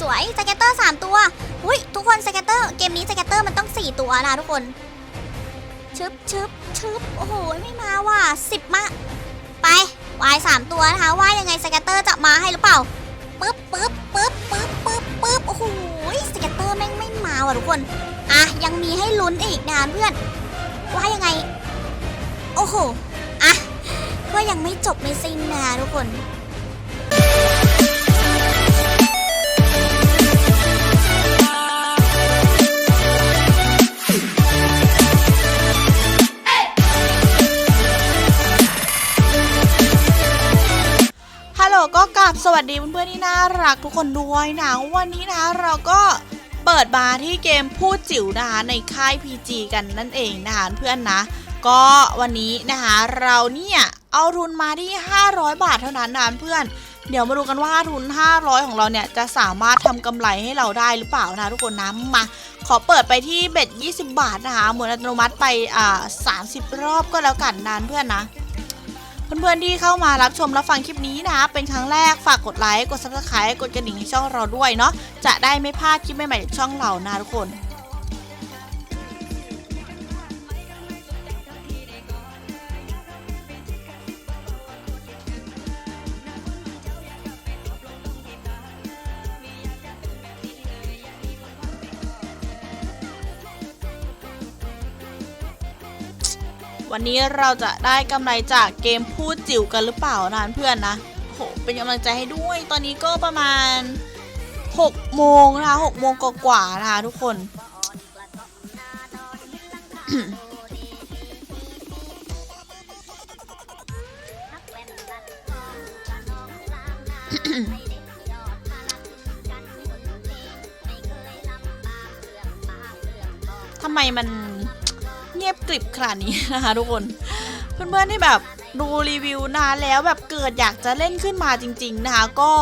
สวยสเก็ตเตอร์สามตัวอุ้ยทุกคนสเก็ตเตอร์เกมนี้สเก็ตเตอร์มันต้องสี่ตัวนะทุกคนชึบชึบชึบโอ้โหไม่มาว่ะสิบมา ไปวายสามตัวนะคะว่ายังไงสเก็ตเตอร์จะมาให้หรือเปล่าปึ๊บปึ๊บปึ๊บปึ๊บปึ๊บปึ๊บโอ้โหสเก็ตเตอร์แม่งไม่มาว่ะทุกคนอะยังมีให้ลุ้นอีกนะเพื่อนว่ายังไง โอ้โหอะก็ยังไม่จบไม่สิ้นนะคะทุกคน ลับสวัสดีเพื่อนๆที่น่ารักทุกคนด้วยนะวันนี้นะเราก็เปิดมาร์ที่เกมพูดจิ๋วนะคะในค่าย PG กันนั่นเองนะคะเพื่อนนะ ก็วันนี้นะคะเราเนี่ยเอาทุนมาที่ 500 บาทเท่านั้นนะเพื่อน เดี๋ยวมาดูกันว่าทุน 500 ของเราเนี่ยจะสามารถทำกำไรให้เราได้หรือเปล่านะทุกคนนะมา ขอเปิดไปที่เบ็ด 20 บาทนะคะหมุนอัตโนมัติไปอ่า30 รอบก็แล้วกันนานเพื่อนนะ เพื่อนๆที่เข้ามารับชมรับฟังคลิปนี้นะคะเป็นครั้งแรกฝากกดไลค์กด subscribe กดกระดิ่งให้ช่องเราด้วยเนาะจะได้ไม่พลาดคลิปใหม่ๆจากช่องเรานะทุกคน วันนี้เราจะได้กำไรจากเกมพูดจิ๋วกันหรือเปล่านะเพื่อนนะโหเป็นกำลังใจให้ด้วย ตอนนี้ก็ประมาณ6โมงนะคะ6โมงกว่าๆนะคะทุกคน ทำไมมัน เงียบกริบขนาดนี้นะคะทุกคน เพื่อนๆที่แบบดูรีวิวนานแล้วแบบเกิดอยากจะเล่นขึ้นมาจริง ๆ นะคะ ก็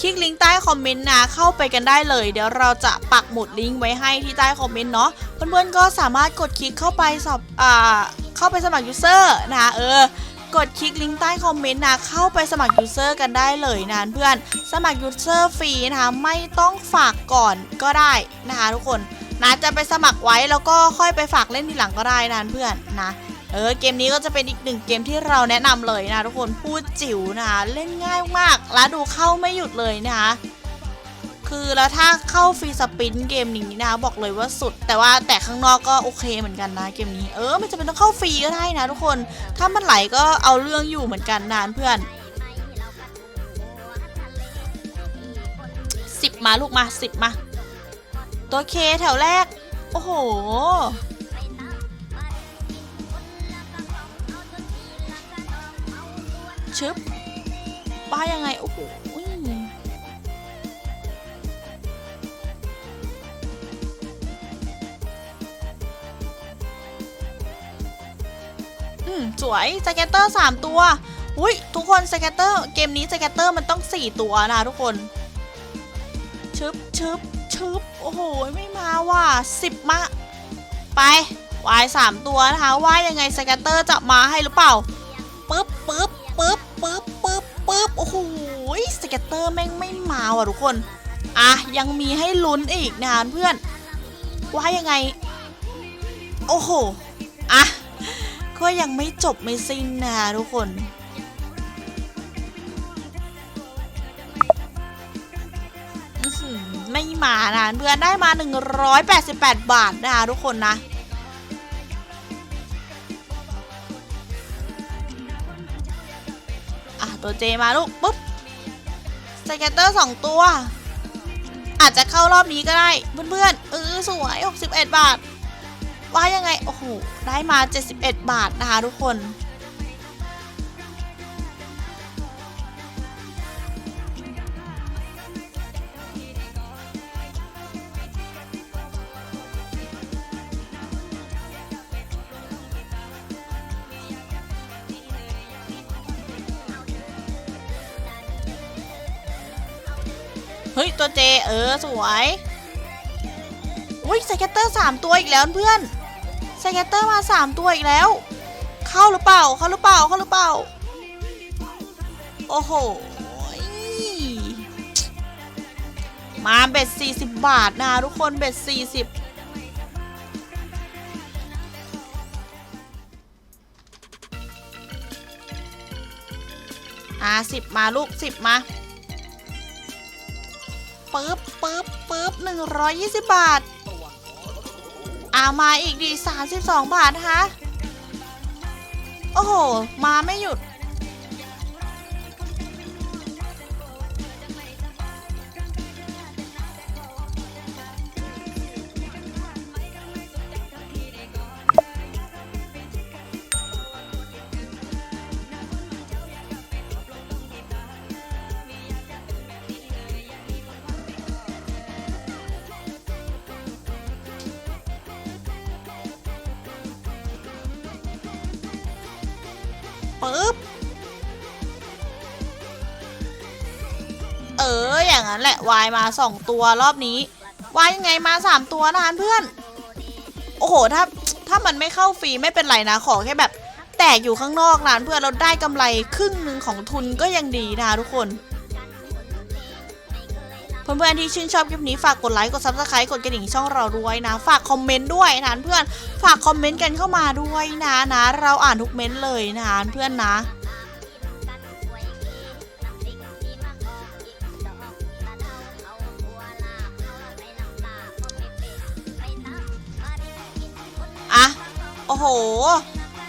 คลิกลิงก์ใต้คอมเมนต์นะเข้าไปกันได้เลย เดี๋ยวเราจะปักหมุดลิงก์ไว้ให้ที่ใต้คอมเมนต์เนาะเพื่อนๆก็สามารถกดคลิกเข้าไปสอบอ่าเข้าไปสมัครยูเซอร์นะคะเออกดคลิกลิงก์ใต้คอมเมนต์นะเข้าไปสมัครยูเซอร์กันได้เลยนะเพื่อนสมัครยูเซอร์ฟรีนะคะไม่ต้องฝากก่อนก็ได้นะคะทุกคน นะจะไปสมัครไว้แล้วก็ค่อยไปฝากเล่นทีหลังก็ได้นะเพื่อนนะเออเกมนี้ก็จะเป็นอีกหนึ่งเกมที่เราแนะนำเลยนะทุกคนพูดจิ๋วนะคะเล่นง่ายมากแล้วดูเข้าไม่หยุดเลยนะคะคือแล้วถ้าเข้าฟรีสปินเกมนี้นะบอกเลยว่าสุด แต่ว่าแต่ข้างนอกก็โอเคเหมือนกันนะเกมนี้เออไม่จำเป็นต้องเข้าฟรีก็ได้นะทุกคน ถ้ามันไหลก็เอาเรื่องอยู่เหมือนกันนะเพื่อนสิบมาลูกมาสิบมา ตัวเคแถวแรก โอ้โห ชึบ ป้ายังไง โอ้โหอืม สวยสเก็ตเตอร์สามตัว อุ้ย ทุกคนสเก็ตเตอร์ เกมนี้สเก็ตเตอร์มันต้องสี่ตัวนะทุกคน ชึบชึบึบ โอ้โห ไม่มาว่ะสิบมาไปวายสามตัวนะคะว่ายังไงสเก็ตเตอร์จะมาให้หรือเปล่าปึ๊บปึ๊บปึ๊บปึ๊บปึ๊บปึ๊บโอ้โหสเก็ตเตอร์แม่งไม่มาว่ะทุกคน อะ ยังมีให้ลุ้นอีกนะเพื่อนว่ายังไง โอ้โห อะ ก็ยังไม่จบไม่สิ้นนะคะทุกคน ม่มานะเพื่อนได้มา 188 บาทนะคะทุกคนนะอะตัวเจมาลูกปุ๊บสเก็ตเตอร์สองตัว อาจจะเข้ารอบนี้ก็ได้เพื่อนๆเออสวย 61 บาท ว่ายังไง โอ้โห ได้มา 71 บาทนะคะทุกคน เฮ้ย ตัวเจ เออ สวยอุ้ยสเก็ตเตอร์สามตัวอีกแล้วเพื่อนสเก็ตเตอร์มาสามตัวอีกแล้ว เข้าหรือเปล่า เข้าหรือเปล่า เข้าหรือเปล่า โอ้โห มาเบ็ด40บบาทนะทุกคนเบ็ด40อ่าสิบมาลูกสิบมา ปึ๊บปึ๊บปึ๊บหนึ่งร้อยยี่สิบบาทอ่ามาอีกดีสามสิบสองบาทฮะ โอ้โห มาไม่หยุด ปึ๊บ เออ อย่างนั้นแหละ วายมาสองตัวรอบนี้ วายยังไงมาสามตัวนะเพื่อน โอ้โห ถ้า ถ้ามันไม่เข้าฟรีไม่เป็นไรนะ ขอแค่แบบ แตกอยู่ข้างนอกนะเพื่อนเราได้กำไรครึ่งหนึ่งของทุนก็ยังดีนะทุกคน เพื่อนๆที่ชื่นชอบคลิปนี้ฝากกดไลค์กดซับสไครต์กดกระดิ่งช่องเราด้วยนะ ฝากคอมเมนต์ด้วยนะเพื่อนฝากคอมเมนต์กันเข้ามาด้วยนะนะ เราอ่านทุกเม้นต์เลยนะเพื่อนนะอะโอ้โห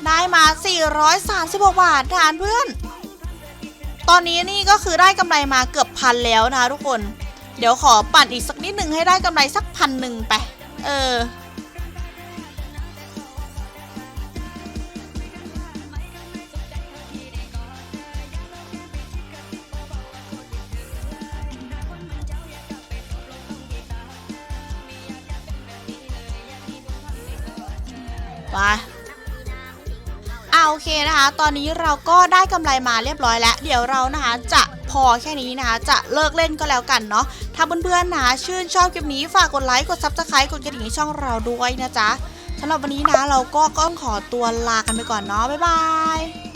ได้มา 436 บาททานเพื่อน ตอนนี้นี่ก็คือได้กำไรมาเกือบพันแล้วนะคะทุกคน เดี๋ยวขอปั่นอีกสักนิดหนึ่งให้ได้กำไรสักพันหนึ่งไป เออ ไปอ่าโอเคนะคะ ตอนนี้เราก็ได้กำไรมาเรียบร้อยแล้ว เดี๋ยวเรานะคะจะ พอแค่นี้นะคะ จะเลิกเล่นก็แล้วกันเนาะถ้าเพื่อนๆนะชื่นชอบคลิปนี้ฝากกดไลค์กดซับสไครต์กดกระดิ่งให้ช่องเราด้วยนะจ๊ะสำหรับวันนี้นะเราก็ต้องขอตัวลากันไปก่อนเนาะบ๊ายบาย